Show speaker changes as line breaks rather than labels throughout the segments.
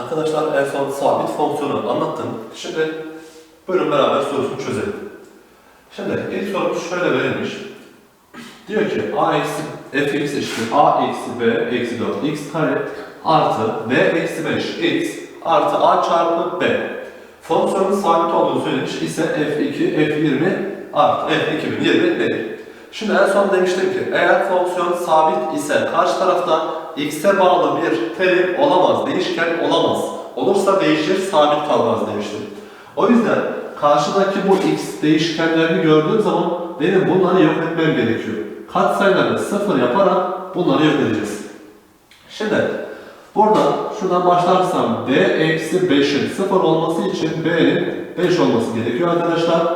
Arkadaşlar en son sabit fonksiyonu anlattım. Şimdi buyurun beraber sorusunu çözelim. Şimdi ilk sorumuz şöyle verilmiş. Diyor ki a eksi fx eşittir a eksi b eksi 4 x kare artı b eksi 5 x artı a çarpı b. Fonksiyonun sabit olduğunu söylemiş ise f2 f20 artı f2020 nedir? Şimdi en son demiştim ki eğer fonksiyon sabit ise karşı tarafta x'e bağlı bir terim olamaz, değişken olamaz. Olursa değişir, sabit kalmaz demiştim. O yüzden karşıdaki bu x değişkenlerini gördüğüm zaman benim bunları yok etmem gerekiyor. Katsayılarını sıfır yaparak bunları yok edeceğiz. Şimdi buradan şuradan başlarsam b eksi 5'in sıfır olması için b'nin 5 olması gerekiyor arkadaşlar.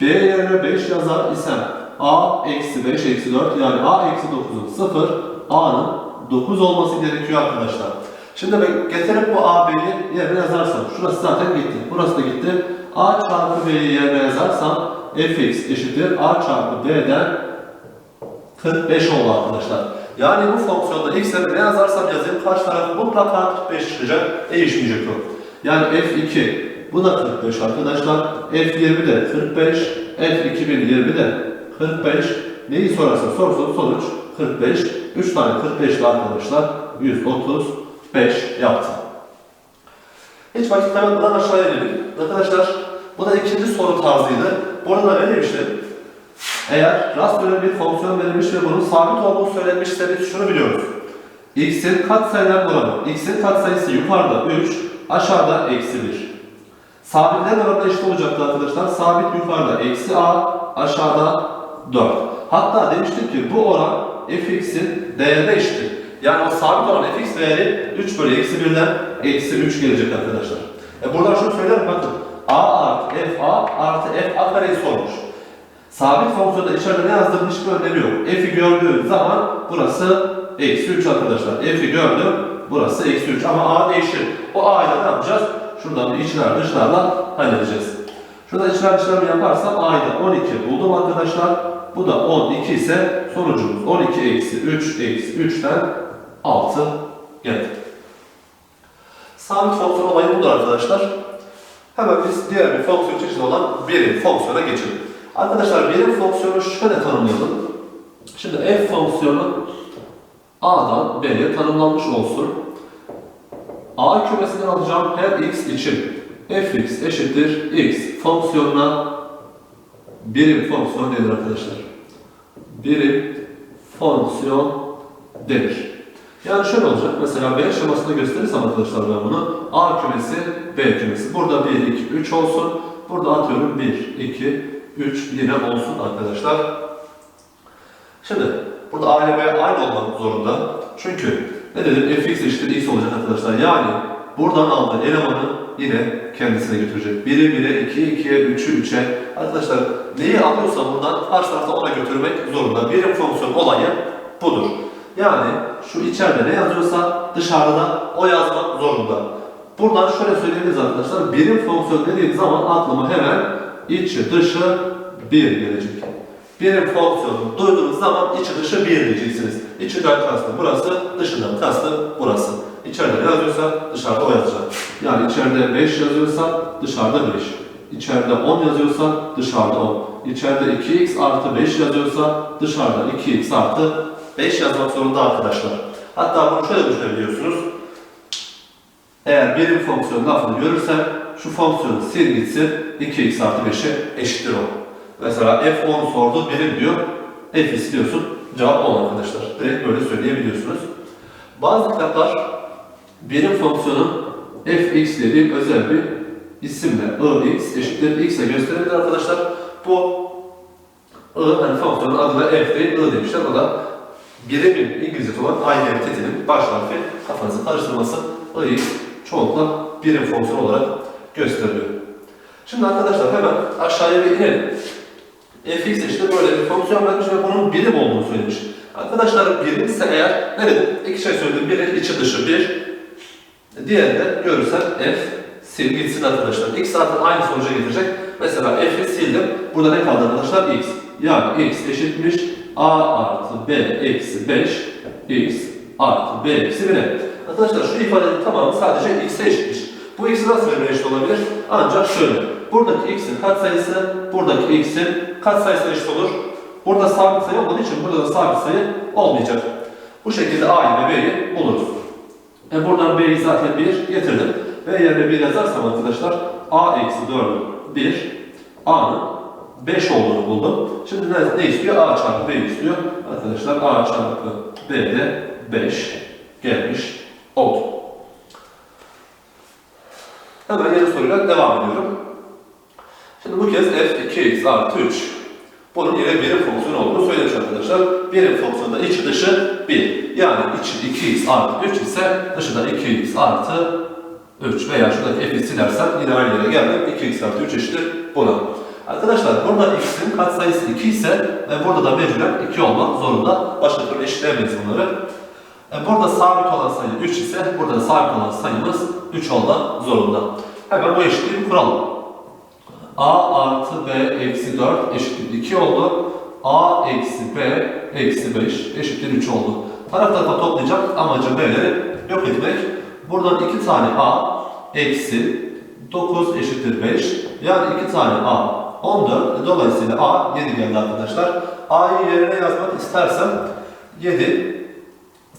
b yerine 5 yazar isem a eksi 5 eksi 4 yani a eksi 9'un 0 a'nın 9 olması gerekiyor arkadaşlar. Şimdi ben getirip bu AB'yi yerine yazarsam, şurası zaten gitti, burası da gitti. A çarpı B'yi yerine yazarsam fx eşittir A çarpı B'den 45 oldu arkadaşlar. Yani bu fonksiyonda x yerine ne yazarsam yazayım karşı taraf mutlaka 45 çıkacak, değişmeyecek o. Yani f2 bu da 45 arkadaşlar. f20 de 45, f2020 de 45. Neyi sorarsa sorsun sonuç 45. 3 tane 45 ile arkadaşlar 135 yaptı. Hiç vakit kaybetmeden aşağıya inelim. Arkadaşlar bu da ikinci soru tarzıydı. Burada da ne demiştim? Eğer rastgele bir fonksiyon verilmiş ve bunun sabit olduğu söylenmişse biz şunu biliyoruz. x'in katsayılar oranı. x'in katsayısı yukarıda 3, aşağıda eksi 1. Sabitler oranı eşit olacaktı arkadaşlar. Sabit yukarıda eksi a, aşağıda 4. Hatta demiştik ki bu oran fx'in değerine eşittir. Yani o sabit olan fx değeri 3 bölü eksi 1'den eksi 3 gelecek arkadaşlar. E buradan şunu söylerim bakın. a artı f a artı f a kareyi sormuş. Sabit fonksiyonda içeride ne yazdığının hiçbir önemi yok. F'i gördüğün zaman burası eksi 3 arkadaşlar. F'i gördüm burası eksi 3 ama a değişir. O a'yla ne yapacağız? Şuradan bir içler dışlarla halledeceğiz. Şurada içler dışlarını yaparsam a'yı 12 buldum arkadaşlar. Bu da 12 ise sonucumuz 12 eksi 3 eksi 3'ten 6 geldi. Sabit fonksiyon olayı budur arkadaşlar. Hemen biz diğer bir fonksiyon çeşidi olan birim fonksiyona geçelim. Arkadaşlar birim fonksiyonu şöyle tanımlayalım. Şimdi f fonksiyonu a'dan b'ye tanımlanmış olsun. a kümesinden alacağım her x için fx eşittir x fonksiyonuna birim fonksiyon denir arkadaşlar. Birim fonksiyon denir. Yani şöyle olacak. Mesela B şemasında gösterirsem arkadaşlar ben bunu. A kümesi, B kümesi. Burada 1, 2, 3 olsun. Burada atıyorum 1, 2, 3 yine olsun arkadaşlar. Şimdi burada A ile B aynı olmak zorunda. Çünkü ne dedim? fx eşittir x olacak arkadaşlar. Yani buradan aldığı elemanı yine kendisine götürecek. 1'i 1'e, 2'yi 2'ye, 3'ü 3'e. Arkadaşlar neyi alıyorsa buradan karşı tarafta ona götürmek zorunda. Birim fonksiyon olayı budur. Yani şu içeride ne yazıyorsa dışarıda o yazmak zorunda. Buradan şöyle söyleyebiliriz arkadaşlar. Birim fonksiyon dediğim zaman aklıma hemen içi dışı 1 gelecek. Birim fonksiyonu duyduğunuz zaman içi dışı 1 diyeceksiniz. İçinden kastı burası, dışından kastı burası. İçeride ne yazıyorsa dışarıda o yazacak. Yani içeride 5 yazıyorsa dışarıda 5. İçeride 10 yazıyorsa dışarıda 10. İçeride 2x artı 5 yazıyorsa dışarıda 2x artı 5 yazmak zorunda arkadaşlar. Hatta bunu şöyle düşünebiliyorsunuz. Eğer birim fonksiyon lafını görürsem şu fonksiyonu sil gitsin 2x artı 5'e eşittir o. Mesela f10 sordu birim diyor. F istiyorsun cevap 10 arkadaşlar. Direkt böyle söyleyebiliyorsunuz. Bazı kitaplar birim fonksiyonun fx dediğim özel bir isimle ix eşittir x'e gösterebilir arkadaşlar. Bu I hani fonksiyonun adına f değil I demişler. O da birimin İngilizce olan identity'nin baş harfi kafanızı karıştırmasın. ix çoğunlukla birim fonksiyon olarak gösteriliyor. Şimdi arkadaşlar hemen aşağıya bir inelim. fx işte böyle bir fonksiyon vermiş ve bunun birim olduğunu söylemiş. Arkadaşlar birimse eğer ne dedim? İki şey söyledim. Biri içi dışı bir. Diğeri de görürsen f sil gitsin arkadaşlar. X zaten aynı sonuca getirecek. Mesela f'i sildim. Burada ne kaldı arkadaşlar? x. Yani x eşitmiş a artı b eksi 5 x artı b eksi 1'e. Arkadaşlar şu ifadenin tamamı sadece x'e eşitmiş. Bu x'i nasıl birbirine eşit olabilir? Ancak şöyle. Buradaki x'in katsayısı, buradaki x'in katsayısına eşit olur. Burada sabit sayı olmadığı için burada da sabit sayı olmayacak. Bu şekilde a'yı ve b'yi buluruz. E buradan b'yi zaten 1 getirdim. B yerine 1 yazarsam arkadaşlar a eksi 4'ün 1, a'nın 5 olduğunu buldum. Şimdi ne, ne istiyor? a çarpı b istiyor. Arkadaşlar a çarpı b de 5 gelmiş oldu. Hemen yeni soruyla devam ediyorum. Şimdi bu kez f 2x artı 3. Bunun yine birim fonksiyon olduğunu söylemiş arkadaşlar. Birim fonksiyonda içi dışı 1. Yani içi 2x artı 3 ise dışı da 2x artı 3 veya şuradaki f'i silersen yine aynı yere geldim. 2x artı 3 eşittir buna. Arkadaşlar burada x'in katsayısı 2 ise ve burada da mecburen 2 olmak zorunda. Başka türlü eşitleyemeyiz bunları. E, Burada sabit olan sayı 3 ise burada da sabit olan sayımız 3 olmak zorunda. Hemen bu eşitliği kuralım. A artı b eksi 4 eşittir 2 oldu. a eksi b eksi 5 eşittir 3 oldu. Taraf tarafa toplayacak amacım b'leri yok etmek. Buradan 2 tane a eksi 9 eşittir 5. Yani 2 tane a 14. Dolayısıyla a 7 geldi arkadaşlar. a'yı yerine yazmak istersem 7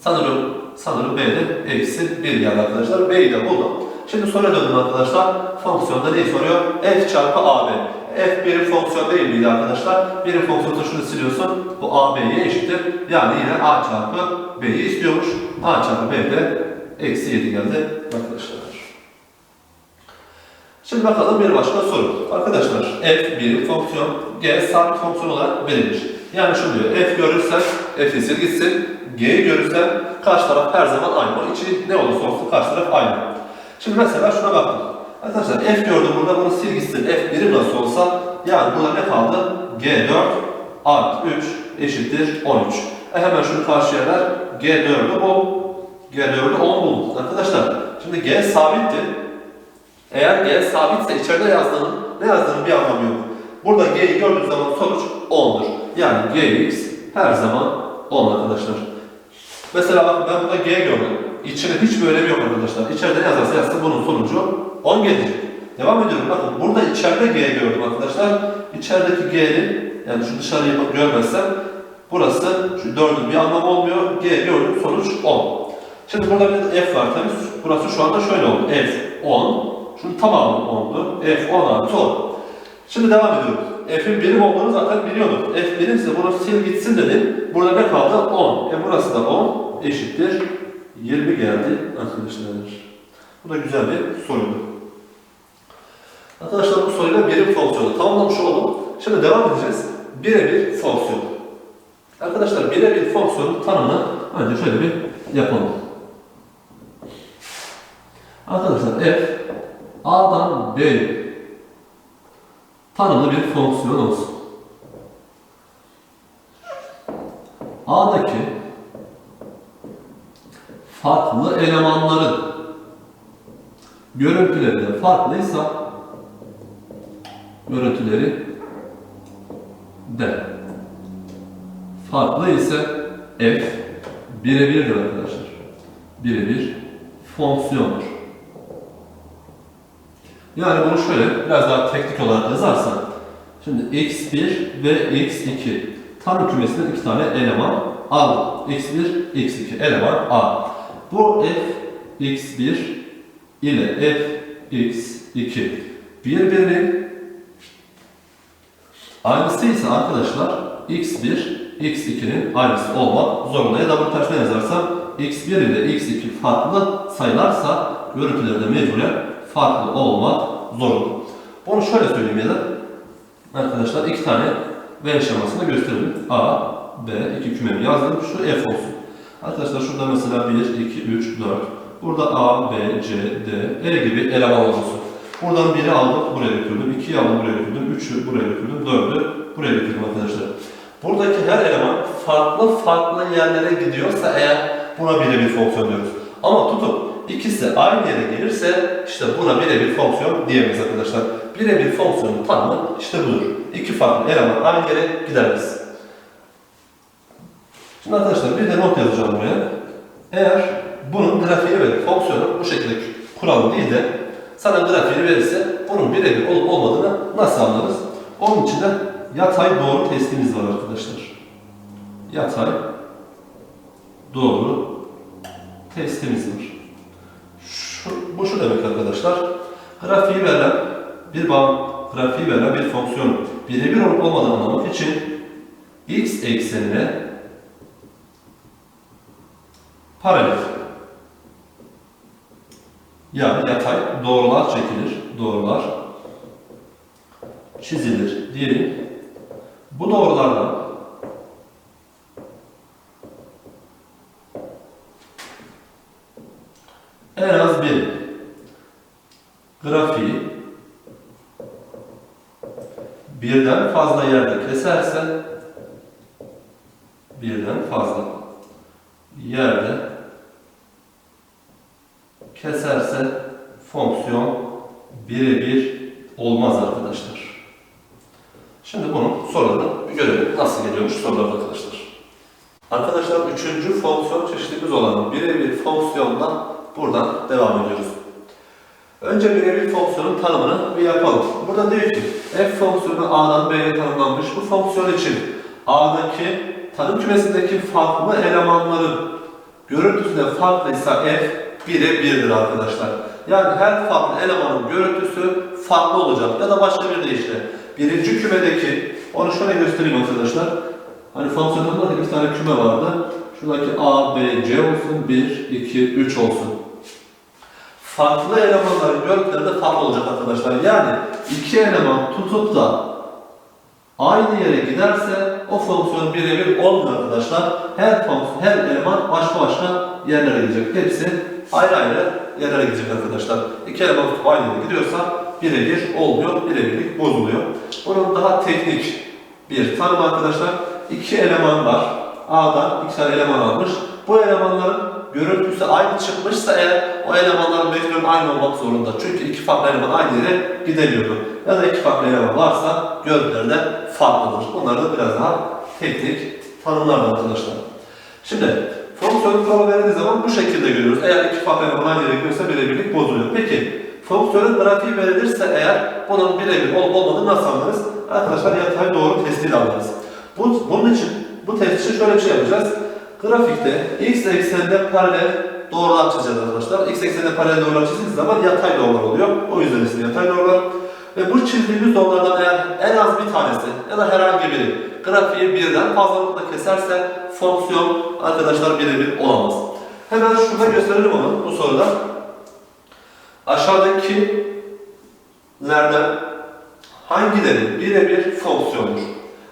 Sanırım, sanırım B'de eksi 1 geldi arkadaşlar. B'yi de buldum. Şimdi soruya döndüm arkadaşlar. Fonksiyonda neyi soruyor? F çarpı AB. F birim fonksiyon değil miydi arkadaşlar? Birim fonksiyonu şunu siliyorsun. Bu AB'ye eşittir. Yani yine A çarpı B'yi istiyormuş. A çarpı B de eksi 7 geldi arkadaşlar. Şimdi bakalım bir başka soru. Arkadaşlar f bir fonksiyon, g sabit fonksiyon olarak verilmiş. Yani şu diyor, f görürsen f'i sil gitsin, g'yi görürsen karşı taraf her zaman aynı. İçi ne olursa olsun karşı taraf aynı. Şimdi mesela şuna bakın. Arkadaşlar f gördüm burada bunu sil gitsin. f birim nasıl olsa yani burada ne kaldı? g4 artı 3 eşittir 13. E hemen şunu karşıya ver. g4'ü bul. g4'ü 10 bul. Arkadaşlar şimdi g sabitti. Eğer g sabitse içeride yazdığının ne yazdığının bir anlamı yok. Burada g'yi gördüğünüz zaman sonuç 10'dur. Yani gx her zaman 10 arkadaşlar. Mesela bakın ben burada g gördüm. İçinde hiçbir önemi yok arkadaşlar. İçeride yazarsa yazsın bunun sonucu 10 gelecek. Devam ediyorum. Bakın burada içeride g gördüm arkadaşlar. İçerideki g'nin yani şu dışarıyı görmezsem burası şu 4'ün bir anlamı olmuyor. G gördüm sonuç 10. Şimdi burada bir f var tabii. Burası şu anda şöyle oldu. f 10. Şunun tamamı oldu. f 10 artı 10. Şimdi devam ediyorum. F'in birim olduğunu zaten biliyorduk. F birimse bunu sil gitsin dedim. Burada ne kaldı? 10. E burası da 10 eşittir. 20 geldi arkadaşlar. Bu da güzel bir soruydu. Arkadaşlar bu soruyla birim fonksiyonu tamamlamış oldum. Şimdi devam edeceğiz. Birebir fonksiyon. Arkadaşlar birebir fonksiyonun tanımını önce şöyle bir yapalım. Arkadaşlar f A'dan B tanımlı bir fonksiyon olsun. A'daki farklı elemanların görüntüleri de farklıysa görüntüleri de farklı ise f birebirdir arkadaşlar. Birebir fonksiyondur. Yani bunu şöyle biraz daha teknik olarak yazarsan şimdi x1 ve x2 tanım kümesinden iki tane eleman aldım. x1, x2 eleman a. Bu f x1 ile f x2 birbirinin aynısıysa arkadaşlar x1 x2'nin aynısı olmak zorunda. Ya da bunu tersine yazarsam x1 ile x2 farklı sayılarsa görüntüleri de mecburen farklı olmak zorunda. Bunu şöyle söyleyeyim ya da arkadaşlar iki tane V şemasını gösterelim. A, B, iki kümemi yazdım. Şu F olsun. Arkadaşlar şurada mesela 1, 2, 3, 4. Burada A, B, C, D, E gibi eleman olsun. Buradan 1'i aldım, buraya götürdüm. 2'yi aldım, buraya götürdüm. 3'ü buraya götürdüm. 4'ü buraya götürdüm arkadaşlar. Buradaki her eleman farklı farklı yerlere gidiyorsa eğer buna birebir fonksiyon diyoruz. Ama tutup ikisi aynı yere gelirse işte buna birebir fonksiyon diyemeyiz arkadaşlar. Birebir fonksiyonun tanımı işte budur. İki farklı eleman aynı yere gidemez. Şimdi arkadaşlar bir de not yazacağım buraya. Eğer bunun grafiği verir. Fonksiyonu bu şekilde kuralım değil de sana grafiğini verirse bunun birebir olup olmadığını nasıl anlarız? Onun için de yatay doğru testimiz var arkadaşlar. Yatay doğru testimiz var. Şu, bu şu demek arkadaşlar. Grafiği veren bir bağ, grafiği veren bir fonksiyon birebir olup olmadığını anlamak için x eksenine paralel yani yatay doğrular çekilir. Doğrular çizilir diyelim. Bu doğrulardan en az bir grafiği birden fazla yerde keserse birden fazla yerde keserse fonksiyon birebir olmaz arkadaşlar. Şimdi bunun sorularını bir görelim. Nasıl geliyormuş sorular arkadaşlar. Arkadaşlar üçüncü fonksiyon çeşidimiz olan birebir fonksiyondan buradan devam ediyoruz. Önce birebir fonksiyonun tanımını bir yapalım. Burada diyor ki f fonksiyonu a'dan b'ye tanımlanmış. Bu fonksiyon için a'daki tanım kümesindeki farklı elemanların görüntüsünde farklıysa f bire birdir arkadaşlar. Yani her farklı elemanın görüntüsü farklı olacak ya da başka bir deyişle. Birinci kümedeki, onu şöyle göstereyim arkadaşlar. Hani fonksiyonunda da bir tane küme vardı. Şuradaki A, B, C olsun, 1, 2, 3 olsun. Farklı elemanların görüntüleri de farklı olacak arkadaşlar. Yani iki eleman tutup da aynı yere giderse o fonksiyon birebir olmuyor arkadaşlar. Her fonksiyon, her eleman başka başka yerlere gidecek. Hepsi ayrı ayrı yerlere gidecek arkadaşlar. İki eleman tutup aynı yere gidiyorsa birebir olmuyor, birebirlik bozuluyor. Bunun daha teknik bir tanım arkadaşlar. İki eleman var. A'dan iki tane eleman almış. Bu elemanların görüntüsü aynı çıkmışsa eğer o elemanların mecburen aynı olmak zorunda. Çünkü iki farklı eleman aynı yere gidemiyordu. Ya da iki farklı eleman varsa görüntüleri de farklıdır. Bunlar da biraz daha teknik tanımlar arkadaşlar. Şimdi fonksiyonun kuralı verildiği zaman bu şekilde görüyoruz. Eğer iki farklı eleman aynı yere gidiyorsa birebirlik bozuluyor. Peki fonksiyonun grafiği verilirse eğer bunun birebir olup olmadığını nasıl anlarız? Arkadaşlar yatay doğru testiyle anlarız. Bu, bunun için bu test için şöyle bir şey yapacağız. Grafikte x ekseninde paralel doğrular çizeceğiz arkadaşlar. X ekseninde paralel doğrular çizdiğimiz zaman yatay doğrular oluyor. O yüzden ismi yatay doğrular. Ve bu çizdiğimiz doğrulardan eğer en az bir tanesi ya da herhangi biri grafiği birden fazlalıkla keserse fonksiyon arkadaşlar birebir olamaz. Hemen şurada gösterelim onu bu soruda. Aşağıdakilerden hangileri birebir fonksiyondur?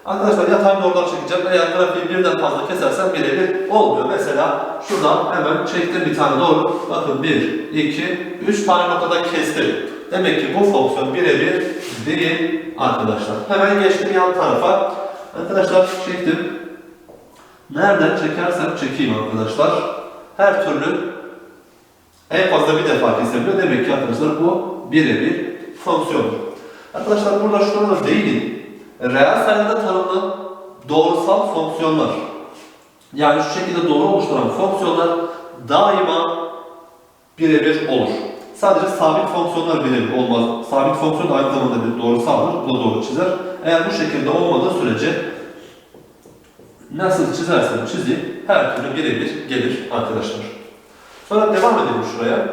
Arkadaşlar yatay doğrular çekeceğim. Eğer grafiği birden fazla kesersem birebir olmuyor. Mesela şuradan hemen çektim bir tane doğru. Bakın 1, 2, 3 tane noktada kestim. Demek ki bu fonksiyon birebir değil arkadaşlar. Hemen geçtim yan tarafa. Arkadaşlar çektim. Nereden çekersem çekeyim arkadaşlar. Her türlü en fazla bir defa kesebiliyor. Demek ki arkadaşlar bu birebir fonksiyondur. Arkadaşlar burada şurada değil. Reel sayıda tanımlı doğrusal fonksiyonlar. Yani şu şekilde doğru oluşturan fonksiyonlar daima birebir olur. Sadece sabit fonksiyonlar birebir olmaz. Sabit fonksiyon aynı zamanda bir doğrusaldır. Bu da doğru çizer. Eğer bu şekilde olmadığı sürece nasıl çizersem çizeyim her türlü birebir gelir arkadaşlar. Sonra devam edelim şuraya.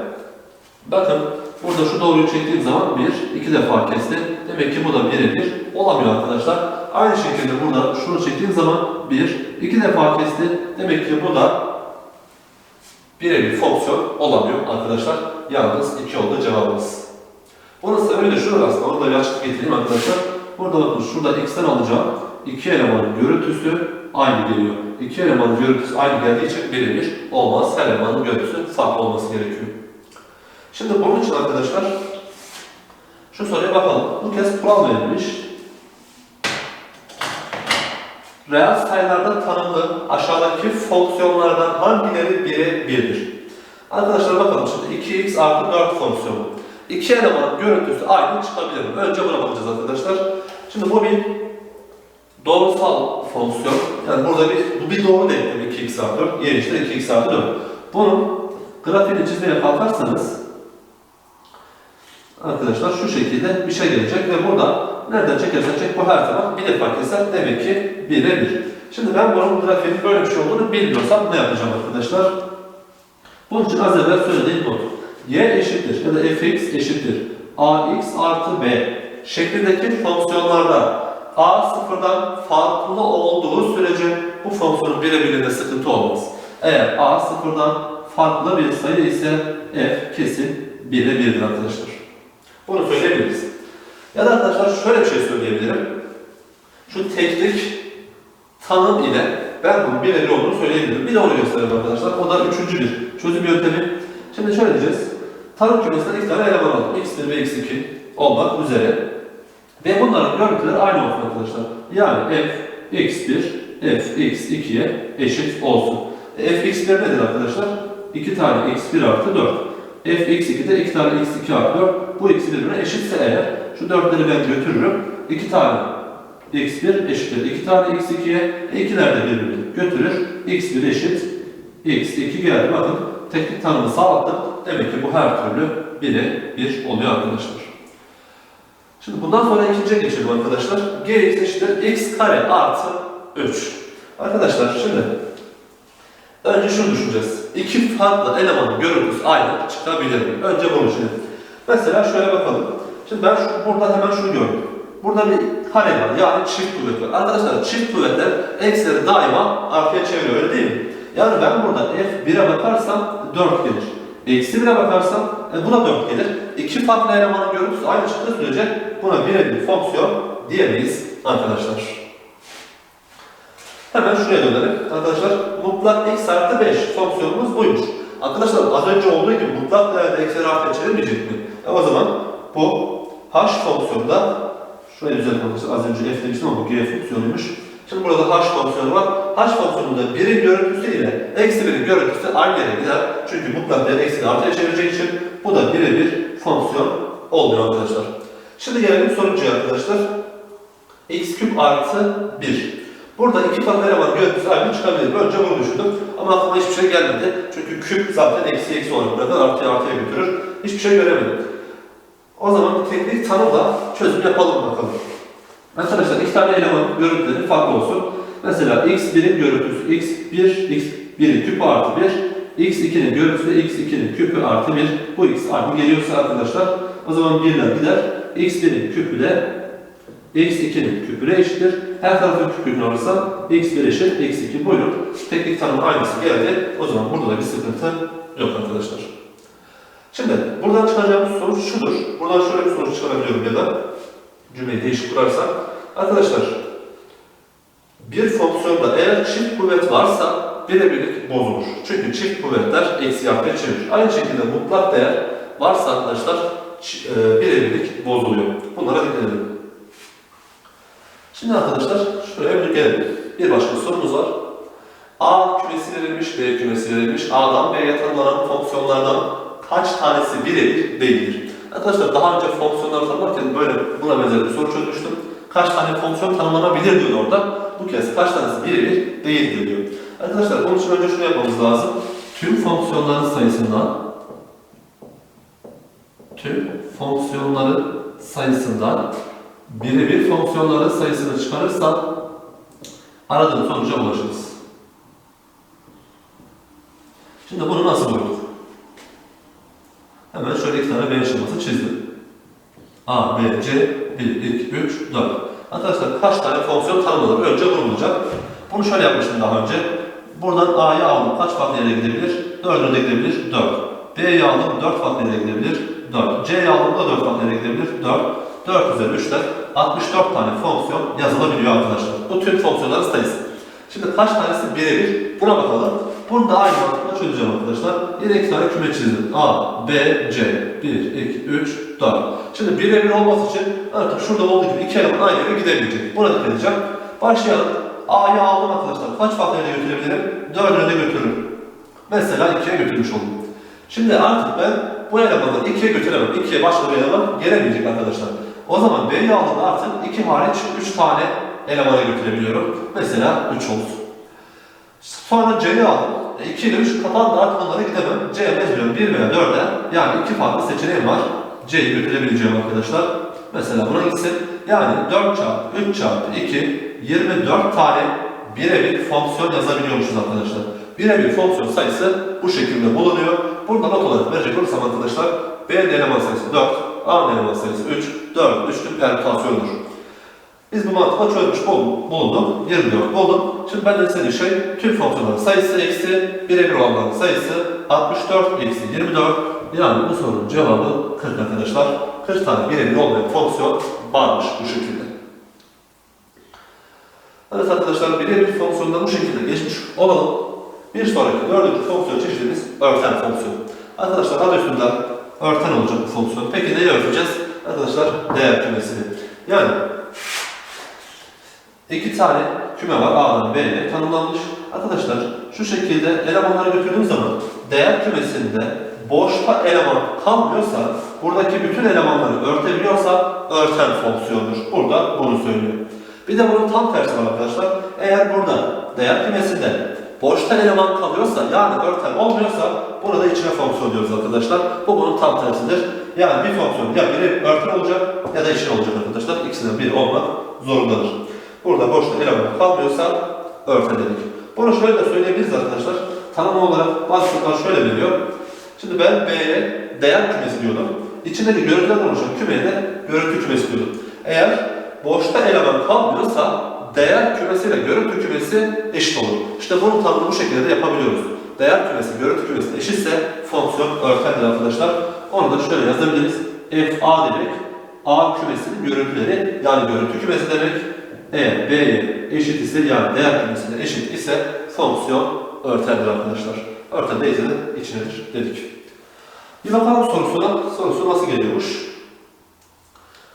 Bakın burada şu doğruyu çektiğim zaman bir, iki defa kesti. Demek ki bu da birebir olamıyor arkadaşlar. Aynı şekilde burada şunu çektiğim zaman bir, iki defa kesti. Demek ki bu da birebir fonksiyon olamıyor arkadaşlar. Yalnız iki oldu cevabımız. Sebebi de şurada aslında. Onu da açıklık getireyim arkadaşlar. Burada bakın şurada x'ten alacağım. iki elemanın görüntüsü aynı geliyor. İki elemanın görüntüsü aynı geldiği için birebir olmaz. Her elemanın görüntüsü farklı olması gerekiyor. Şimdi bunun için arkadaşlar şu soruya bakalım. Bu kez kural verilmiş. Reel sayılardan tanımlı aşağıdaki fonksiyonlardan hangileri bire birdir? Arkadaşlar bakalım şimdi 2x artı 4 fonksiyonu. İki elemanın görüntüsü aynı çıkabilir mi? Önce buna bakacağız arkadaşlar. Şimdi bu bir doğrusal fonksiyon. Yani burada bir, bu bir doğru denklem 2x artı 4. Diğer işte 2x artı 4. Bunun grafiğini çizmeye kalkarsanız arkadaşlar şu şekilde bir şey gelecek ve burada nereden çekersen çek bu her zaman bir fark etsen demek ki 1'e 1. Şimdi ben bunun grafiğinin böyle bir şey olduğunu bilmiyorsam ne yapacağım arkadaşlar? Bunun için az evvel söylediğim bu. Y eşittir ya da fx eşittir ax artı b şeklindeki fonksiyonlarda a sıfırdan farklı olduğu sürece bu fonksiyonun birebirinde sıkıntı olmaz. Eğer a sıfırdan farklı bir sayı ise f kesin 1'e 1'dir arkadaşlar. Bunu söyleyebiliriz. Ya da arkadaşlar şöyle bir şey söyleyebilirim. Şu teknik tanım ile bunun birebir olduğunu söyleyebilirim. Bir de onu gösterelim arkadaşlar. O da üçüncü bir çözüm yöntemi. Şimdi şöyle diyeceğiz. Tanım kümesinden iki tane eleman aldım. x1 ve x2 olmak üzere. Ve bunların görüntüleri aynı olsun arkadaşlar. Yani f x1 f x2'ye eşit olsun. E, f x1 nedir arkadaşlar? 2 tane x1 artı 4. f x2'de 2 tane x2 artı 4. Bu ikisi birbirine eşitse eğer şu 4'leri ben götürürüm. 2 tane x1 eşittir 2 tane x2'ye, e, ikiler de birbirini götürür. x1 eşit x2 geldi. Bakın teknik tanımı sağlattım. Demek ki bu her türlü 1'e 1 oluyor arkadaşlar. Şimdi bundan sonra ikinciye geçelim arkadaşlar. gx eşittir x kare artı 3. Arkadaşlar şimdi önce şunu düşüneceğiz. İki farklı elemanın görüntüsü aynı çıkabilir mi? Önce bunu düşünelim. Mesela şöyle bakalım. Şimdi ben şu, burada hemen şunu gördüm. Burada bir kare var yani çift kuvvet var. Arkadaşlar çift kuvvetler eksileri daima artıya çeviriyor öyle değil mi? Yani ben burada f1'e bakarsam 4 gelir. Eksi 1'e bakarsam e, buna 4 gelir. İki farklı elemanın görüntüsü aynı çıktığı sürece buna birebir fonksiyon diyemeyiz arkadaşlar. Hemen şuraya dönelim. Arkadaşlar mutlak x artı 5 fonksiyonumuz buymuş. Arkadaşlar az önce olduğu gibi mutlak değerde eksileri artıya çevirmeyecek mi? E, o zaman bu h fonksiyonunda şuraya düzeltmek arkadaşlar az önce f demiştim ama bu g fonksiyonuymuş. Şimdi burada h fonksiyonu var. h fonksiyonunda 1'in görüntüsü ile eksi 1'in görüntüsü aynı yere gider. Çünkü mutlak değer eksi artıya çevireceği için bu da birebir fonksiyon olmuyor arkadaşlar. Şimdi gelelim sonuncuya arkadaşlar. x küp artı 1. Burada iki farklı eleman görüntüsü aynı çıkabilir. Önce bunu düşündüm ama aklıma hiçbir şey gelmedi. Çünkü küp zaten eksi eksi olarak bırakır, artıya artıya götürür. Hiçbir şey göremedim. O zaman bir teknik tanımla çözüm yapalım bakalım. Arkadaşlar iki tane elemanın görüntüleri farklı olsun. Mesela x1'in görüntüsü x1, x1'in küpü artı 1, x2'nin görüntüsü x2'nin küpü artı 1. Bu x aynı geliyorsa arkadaşlar o zaman 1'ler gider. x1'in küpü de x2'nin küpüne eşittir. Her tarafın küpünü alırsam x1 eşit x2 buyurun. Teknik tanım aynısı geldi. O zaman burada da bir sıkıntı yok arkadaşlar. Şimdi buradan çıkacağımız sonuç şudur. Buradan şöyle bir sonuç çıkarabiliyorum ya da cümleyi değişik kurarsam. Arkadaşlar bir fonksiyonda eğer çift kuvvet varsa birebirlik bozulur. Çünkü çift kuvvetler eksi artıya çevirir. Aynı şekilde mutlak değer varsa arkadaşlar e, birebirlik bozuluyor. Bunlara dikkat edelim. Şimdi arkadaşlar şuraya bir gelelim. Bir başka sorumuz var. A kümesi verilmiş, B kümesi verilmiş. A'dan B'ye tanımlanan fonksiyonlardan kaç tanesi birebir değildir? Arkadaşlar daha önce fonksiyonlar tanımlarken böyle buna benzer bir soru çözmüştüm. Kaç tane fonksiyon tanımlanabilir diyor orada. Bu kez kaç tanesi birebir değildir diyor. Arkadaşlar bunun için önce şunu yapmamız lazım. Tüm fonksiyonların sayısından tüm fonksiyonların sayısından birebir fonksiyonların sayısını çıkarırsan aradığın sonuca ulaşırız. Şimdi bunu nasıl bulduk? Hemen şöyle iki tane B şeması çizdim. A, B, C, 1, 2, 3, 4. Arkadaşlar kaç tane fonksiyon tanımlanır? Önce bulacağım. Bunu şöyle yapmıştım daha önce. Buradan A'yı aldım. Kaç farklı yere gidebilir? 4'üne de gidebilir. 4. B'yi aldım. 4 farklı yere gidebilir. 4. C'yi aldım da 4 farklı yere gidebilir. 4. 4 üzeri 3'ler 64 tane fonksiyon yazılabiliyor arkadaşlar. Bu tüm fonksiyonların sayısı. Şimdi kaç tanesi birebir? Buna bakalım. Bunu da aynı mantıkla çözeceğim arkadaşlar. Yine iki tane küme çizdim. A, B, C. 1, 2, 3, 4. Şimdi birebir olması için artık şurada olduğu gibi iki eleman aynı yere gidebilecek. Buna dikkat edeceğim. Başlayalım. A'yı aldım arkadaşlar. Kaç farklı yere götürebilirim? 4'üne de götürürüm. Mesela 2'ye götürmüş oldum. Şimdi artık ben bu elemanı 2'ye götüremem. 2'ye başka bir eleman gelemeyecek arkadaşlar. O zaman B'yi aldığımda artık 2 hariç 3 tane elemana götürebiliyorum. Mesela 3 olsun. Sonra C'yi aldım. E, 2 ile 3 kapandı artık onlara gidemem. C'ye mecburen 1 veya 4'e yani iki farklı seçeneğim var. C'yi götürebileceğim arkadaşlar. Mesela buna gitsin. Yani 4 çarpı 3 çarpı 2 24 tane birebir fonksiyon yazabiliyormuşuz arkadaşlar. Birebir fonksiyon sayısı bu şekilde bulunuyor. Burada not olarak verecek olursam arkadaşlar B'nin eleman sayısı 4, A'nın eleman sayısı 3, 4 üçlü permütasyondur. Biz bu mantıkla çözmüş bul- bulunduk. 24 buldum. Şimdi benden istediği şey tüm fonksiyonların sayısı eksi birebir olanların sayısı 64 eksi 24. Yani bu sorunun cevabı 40 arkadaşlar. 40 tane birebir olmayan fonksiyon varmış bu şekilde. Evet arkadaşlar birebir fonksiyonda bu şekilde geçmiş olalım. Bir sonraki dördüncü fonksiyon çeşidimiz örten fonksiyon. Arkadaşlar adı üstünde örten olacak bu fonksiyon. Peki neyi örteceğiz? Arkadaşlar değer kümesini. Yani İki tane küme var A'dan B'ye tanımlanmış. Arkadaşlar şu şekilde elemanları götürdüğüm zaman değer kümesinde boşta eleman kalmıyorsa buradaki bütün elemanları örtebiliyorsa örten fonksiyondur. Burada bunu söylüyor. Bir de bunun tam tersi var arkadaşlar. Eğer burada değer kümesinde boşta eleman kalıyorsa yani örten olmuyorsa burada içine fonksiyon diyoruz arkadaşlar. Bu bunun tam tersidir. Yani bir fonksiyon ya biri örten olacak ya da içine olacak arkadaşlar. İkisinden biri olmak zorundadır. Burada boşta eleman kalmıyorsa örte dedik. Bunu şöyle de söyleyebiliriz arkadaşlar. Tanım olarak başlıklar şöyle veriyor. Şimdi ben B'ye değer kümesi diyordum. İçindeki görüntüden oluşan kümeye de görüntü kümesi diyordum. Eğer boşta eleman kalmıyorsa değer kümesiyle görüntü kümesi eşit olur. İşte bunun tanımını bu şekilde de yapabiliyoruz. Değer kümesi görüntü kümesi eşitse fonksiyon örtendir arkadaşlar. Onu da şöyle yazabiliriz. f a demek A kümesinin görüntüleri yani görüntü kümesi demek. Eğer B'ye eşit ise yani değer kümesine eşit ise fonksiyon örtendir arkadaşlar. Örten de içinedir dedik. Bir bakalım sorusuna. Sorusu nasıl geliyormuş?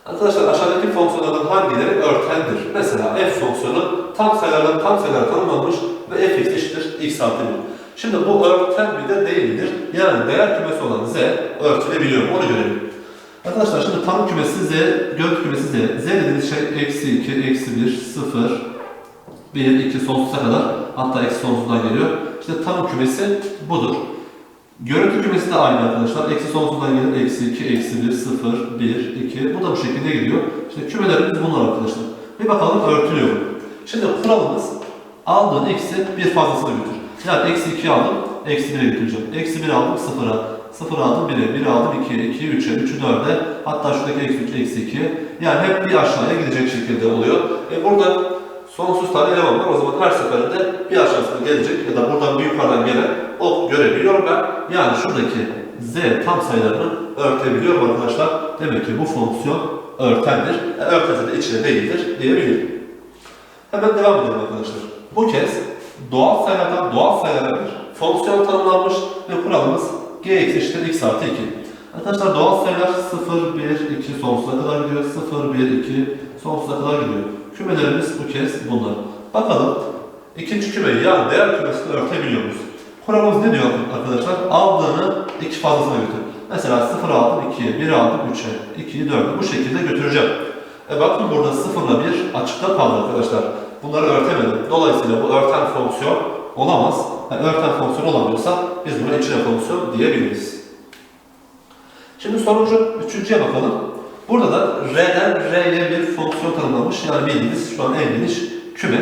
Arkadaşlar aşağıdaki fonksiyonlardan hangileri örtendir? Mesela f fonksiyonu tam sayılardan tam sayılar tanımlanmış ve fx eşittir x artı 1. Şimdi bu örten bir de değildir. Yani değer kümesi olan z örtülebiliyor? Onu görelim. Arkadaşlar şimdi tanım kümesi z, görüntü kümesi z. z dediğimiz şey eksi 2, eksi 1, 0, 1, 2 sonsuza kadar hatta eksi sonsuzdan geliyor. İşte tanım kümesi budur. Görüntü kümesi de aynı arkadaşlar. Eksi sonsuzdan gelir. Eksi 2, eksi 1, 0, 1, 2. Bu da bu şekilde gidiyor. İşte kümelerimiz bunlar arkadaşlar. Bir bakalım örtülüyor mu? Şimdi kuralımız aldığın eksi bir fazlasını götür. Yani eksi 2 aldım, eksi 1'e götüreceğim. Eksi 1 aldım, 0'a. 0 aldım 1'e, 1 aldım 2'ye, 2'ye, 3'e, 3'ü 4'e. Hatta şuradaki eksi 3, eksi 2'ye. Yani hep bir aşağıya gidecek şekilde oluyor. E burada sonsuz tane eleman var. O zaman her seferinde bir aşağısına gelecek ya da buradan bir yukarıdan gelen o görebiliyorum ben. Yani şuradaki z tam sayılarını örtebiliyorum arkadaşlar. Demek ki bu fonksiyon örtendir. E, örtese de içine değildir diyebilirim. Hemen devam edelim arkadaşlar. Bu kez doğal sayılardan doğal sayılara bir fonksiyon tanımlanmış ve kuralımız g eşittir x artı 2. Arkadaşlar doğal sayılar 0, 1, 2 sonsuza kadar gidiyor. 0, 1, 2 sonsuza kadar gidiyor. Kümelerimiz bu kez bunlar. Bakalım ikinci kümeyi yani değer kümesini örtebiliyor muyuz? Ne diyor arkadaşlar? Aldığını iki fazlasına götür. Mesela 0 aldım 2'ye, 1 aldım 3'e, 2'yi 4'e bu şekilde götüreceğim. E bakın burada 0 ile 1 açıkta kaldı arkadaşlar. Bunları örtemedim. Dolayısıyla bu örten fonksiyon olamaz. Yani örten fonksiyon olamıyorsa biz buna içine fonksiyon diyebiliriz. Şimdi sonuncu üçüncüye bakalım. Burada da R'den R'ye bir fonksiyon tanımlanmış. Yani bildiğiniz şu an en geniş küme.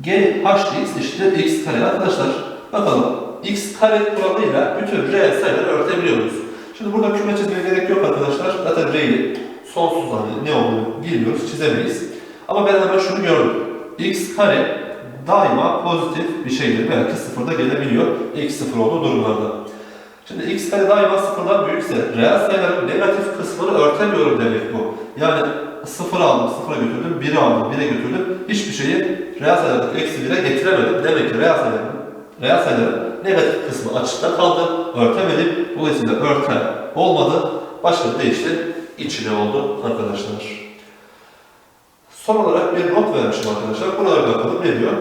G h dx eşittir x kare. Arkadaşlar bakalım x kare kuralıyla bütün reel sayıları örtebiliyoruz. Şimdi burada küme çizmeye gerek yok arkadaşlar. Zaten r'yi sonsuz hani ne olduğunu bilmiyoruz, çizemeyiz. Ama ben hemen şunu gördüm. x kare daima pozitif bir şeydir. Belki sıfırda gelebiliyor. x sıfır olduğu durumlarda. Şimdi x kare daima sıfırdan büyükse reel sayıların negatif kısmını örtemiyorum demek bu. Yani sıfır aldım, sıfıra götürdüm, 1'i aldım, 1'e götürdüm. Hiçbir şeyi reel sayılardaki eksi 1'e getiremedim. Demek ki reel sayıların, reel sayıların negatif kısmı açıkta kaldı, örtemedim. Dolayısıyla örten olmadı. Başka bir deyişle içine oldu arkadaşlar. Son olarak bir not vermişim arkadaşlar. Buralara bakalım ne diyor?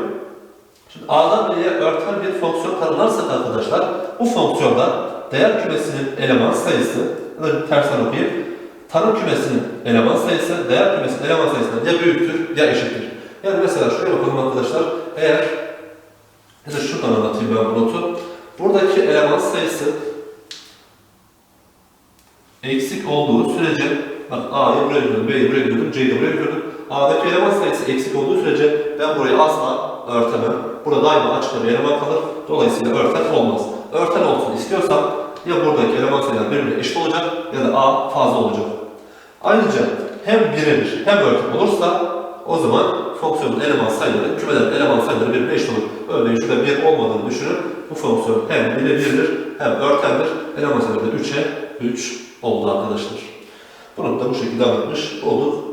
Şimdi A'dan B'ye örten bir fonksiyon tanımlarsak arkadaşlar, bu fonksiyonda değer kümesinin eleman sayısı, ya da tersten okuyayım, tanım kümesinin eleman sayısı, değer kümesinin eleman sayısından ya büyüktür ya eşittir. Yani mesela şuraya bakalım arkadaşlar, eğer anlatayım ben bu notu. Buradaki eleman sayısı eksik olduğu sürece bak A'yı buraya götürdüm, B'yi buraya götürdüm, C'yi buraya götürdüm. A'daki eleman sayısı eksik olduğu sürece ben burayı asla örtemem. Burada daima açıkta bir eleman kalır. Dolayısıyla örten olmaz. Örten olsun istiyorsam ya buradaki eleman sayılar birbirine eşit olacak ya da A fazla olacak. Ayrıca hem birebir hem örten olursa o zaman fonksiyonun eleman sayıları, kümelerin eleman sayıları birbirine eşit olur. Örneğin şurada bir olmadığını düşünün. Bu fonksiyon hem birebirdir hem örtendir. Eleman sayıları da 3'e 3 oldu arkadaşlar. Bunu da bu şekilde anlatmış olduk.